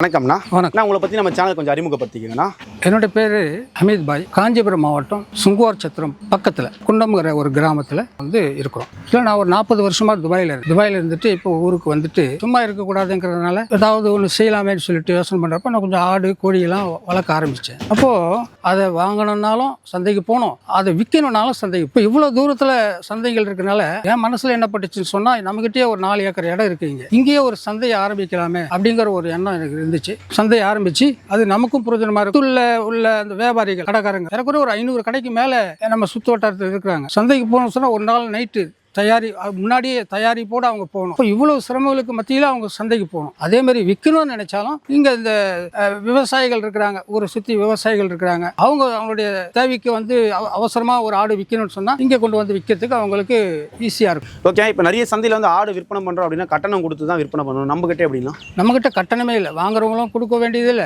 வணக்கம்ண்ணா வணக்கம். நான் உங்களை பற்றி நம்ம சேனல் கொஞ்சம் அறிமுகப்படுத்திக்கங்கண்ணா என்னோட பேர் அமித் பாய். காஞ்சிபுரம் மாவட்டம் சுங்குவார் சத்திரம் பக்கத்தில் குண்டம்ங்கிற ஒரு கிராமத்தில் வந்து இருக்கிறோம். இல்லை நான் ஒரு நாற்பது வருஷமாக துபாயில் துபாயில் இருந்துட்டு இப்போ ஊருக்கு வந்துட்டு சும்மா இருக்கக்கூடாதுங்கிறதுனால ஏதாவது ஒன்று செய்யலாமேன்னு சொல்லிட்டு யோசனை பண்ணுறப்ப நான் கொஞ்சம் ஆடு கோழியெல்லாம் வளர்க்க ஆரம்பித்தேன் அப்போது அதை வாங்கணும்னாலும் சந்தைக்கு போகணும் அதை விற்கணும்னாலும் சந்தைக்கு. இப்போ இவ்வளோ தூரத்தில் சந்தைகள் இருக்கனால என் மனசில் என்ன பட்டுச்சுன்னு சொன்னால் நம்மகிட்டயே ஒரு நாலு ஏக்கர் இடம் இருக்கு இங்கேயே ஒரு சந்தையை ஆரம்பிக்கலாமே அப்படிங்கிற ஒரு எண்ணம் எனக்கு இருந்துச்சு. சந்தையை ஆரம்பிச்சு அது நமக்கும் பிரயோஜனமா இருக்கு. உள்ள அந்த வியாபாரிகள் கடைக்காரங்க. ஏறக்குறைய ஒரு ஐநூறு கடைக்கு மேலே நம்ம சுற்று வட்டாரத்தில் இருக்கிறாங்க. சந்தைக்கு போகணும்னு சொன்னால் ஒரு நாள் நைட்டு தயாரி முன்னாடியே தயாரிப்போடு அவங்க போகணும். இப்போ இவ்வளோ சிரமங்களுக்கு மத்தியில் அவங்க சந்தைக்கு போகணும். அதே மாதிரி விற்கணும்னு நினைச்சாலும் இங்கே இந்த விவசாயிகள் இருக்கிறாங்க. ஊரை சுற்றி விவசாயிகள் இருக்கிறாங்க. அவங்க அவங்களுடைய தேவைக்கு வந்து அவ- அவசரமா ஒரு ஆடு விற்கணும்னு சொன்னால் இங்கே கொண்டு வந்து விற்கிறதுக்கு அவங்களுக்கு ஈஸியாக இருக்கும். ஓகே இப்போ நிறைய சந்தையில் வந்து ஆடு விற்பனை பண்ணுறோம் அப்படின்னா கட்டணம் கொடுத்து தான் விற்பனை பண்ணணும். நம்மகிட்ட எப்படின்னா நம்மக்கிட்ட கட்டணமே இல்லை. வாங்குறவங்களும் கொடுக்க வேண்டியது இல்லை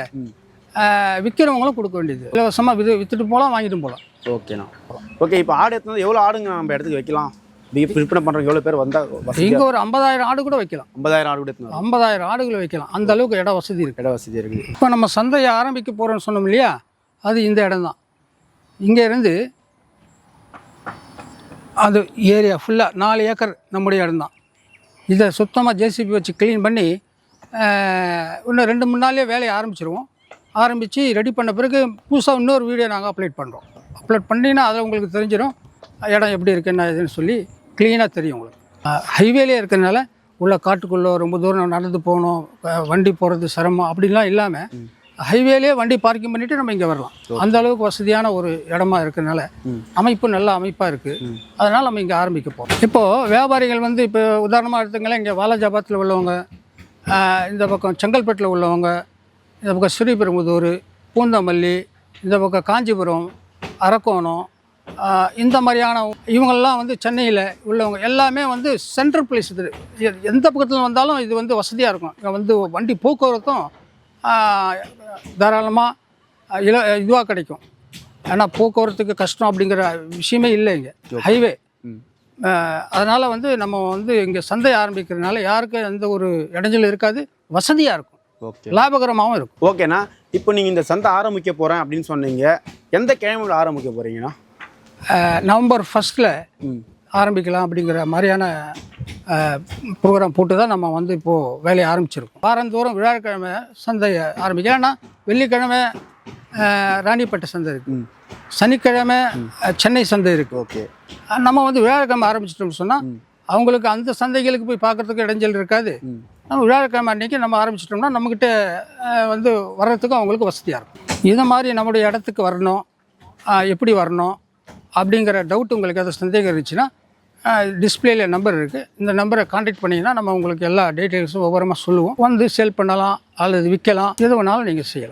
விற்கிறவங்களும் கொடுக்க வேண்டியது. இலவசமாக விது விற்றுட்டு போகலாம் வாங்கிட்டு போகலாம் ஓகேண்ணா ஓகே இப்போ ஆடு எடுத்து எவ்வளோ ஆடுங்க நம்ம இடத்துக்கு வைக்கலாம்? விற்பனை பண்ணுறவங்க எவ்வளோ பேர் வந்தால் இங்கே ஒரு ஐம்பதாயிரம் ஆடு கூட வைக்கலாம். ஐம்பதாயிரம் ஆடு கூட ஐம்பதாயிரம் ஆடுகள் வைக்கலாம். அந்த அளவுக்கு இட வசதி இருக்குது இட வசதி இருக்குது இப்போ நம்ம சந்தையை ஆரம்பிக்க போகிறோம்னு சொன்னோம் இல்லையா? அது இந்த இடம் தான். இங்கே இருந்து அது ஏரியா ஃபுல்லாக நாலு ஏக்கர் நம்முடைய இடம் தான். இதை சுத்தமாக ஜேசிபி வச்சு க்ளீன் பண்ணி இன்னும் ரெண்டு மூணு நாள்லேயே வேலையை ஆரம்பிச்சிருவோம். ஆரம்பித்து ரெடி பண்ண பிறகு புதுசாக இன்னொரு வீடியோ நாங்கள் அப்லோட் பண்ணுறோம் அப்லோட் பண்ணினா அதில் உங்களுக்கு தெரிஞ்சிடும் இடம் எப்படி இருக்கு என்ன இதுன்னு சொல்லி க்ளீனாக தெரியும் உங்களுக்கு. ஹைவேலே இருக்கிறதுனால உள்ள காட்டுக்குள்ளே ரொம்ப தூரம் நடந்து போகணும் வண்டி போகிறது சிரமம் அப்படிலாம் இல்லாமல் ஹைவேலே வண்டி பார்க்கிங் பண்ணிவிட்டு நம்ம இங்கே வரலாம். அந்த அளவுக்கு வசதியான ஒரு இடமா இருக்கிறதுனால அமைப்பு நல்ல அமைப்பாக இருக்குது அதனால் நம்ம இங்கே ஆரம்பிக்க போகிறோம் இப்போது வியாபாரிகள் வந்து இப்போ உதாரணமாக எடுத்துங்களேன் இங்கே வாலாஜாபாத்தில் உள்ளவங்க இந்த பக்கம் செங்கல்பட்டில் உள்ளவங்க இந்த பக்கம் ஸ்ரீபெரும்புதூர் பூந்தமல்லி இந்த பக்கம் காஞ்சிபுரம் அரக்கோணம் இந்த மாதிரியான இவங்கெல்லாம் வந்து சென்னையில் உள்ளவங்க. எல்லாமே வந்து சென்ட்ரல் பிளேஸ் இது. எந்த பக்கத்தில் வந்தாலும் இது வந்து வசதியாக இருக்கும். இங்கே வந்து வண்டி போக்குவரத்தும் தாராளமாக இல இதுவாக கிடைக்கும். ஏன்னா போக்குவரத்துக்கு கஷ்டம் அப்படிங்கிற விஷயமே இல்லை இங்கே. ஹைவே அதனால் வந்து நம்ம வந்து இங்கே சந்தை ஆரம்பிக்கிறதுனால யாருக்கும் எந்த ஒரு இடைஞ்சலும் இருக்காது. வசதியாக இருக்கும். லாபகரமாகவும் இருக்கும். ஓகேண்ணா இப்போ நீங்கள் இந்த சந்தை ஆரம்பிக்க போகிறேன் அப்படின்னு சொன்னீங்க. எந்த கிழமையில் ஆரம்பிக்க போகிறீங்கண்ணா நவம்பர் ஃபஸ்ட்டில் ஆரம்பிக்கலாம் அப்படிங்கிற மாதிரியான ப்ரோக்ராம் போட்டு தான் நம்ம வந்து இப்போது வேலையை ஆரம்பிச்சிருக்கோம். வாரந்தோறும் விழாக்கிழமை சந்தையை ஆரம்பிக்கலாம் ஏன்னா வெள்ளிக்கிழமை ராணிப்பேட்டை சந்தை இருக்குது சனிக்கிழமை சென்னை சந்தை இருக்குது ஓகே நம்ம வந்து விழாக்கிழமை ஆரம்பிச்சிட்டோம்னு சொன்னால் அவங்களுக்கு அந்த சந்தைகளுக்கு போய் பார்க்கறதுக்கு இடைஞ்சல் இருக்காது. நம்ம வியாழக்கிழமை அன்றைக்கி நம்ம ஆரம்பிச்சிட்டோம்னா நம்மக்கிட்ட வந்து வர்றதுக்கும் அவங்களுக்கு வசதியாக இருக்கும். இது மாதிரி நம்முடைய இடத்துக்கு வரணும் எப்படி வரணும் அப்படிங்கிற டவுட் உங்களுக்கு எதாவது சந்தேகம் இருந்துச்சுன்னா டிஸ்பிளேல நம்பர் இருக்குது இந்த நம்பரை காண்டாக்ட் பண்ணிங்கன்னா நம்ம உங்களுக்கு எல்லா டீட்டெயில்ஸும் விவரமாக சொல்லுவோம். வந்து சேல் பண்ணலாம் அல்லது விற்கலாம். எது வேணாலும் நீங்கள் செய்யலாம்.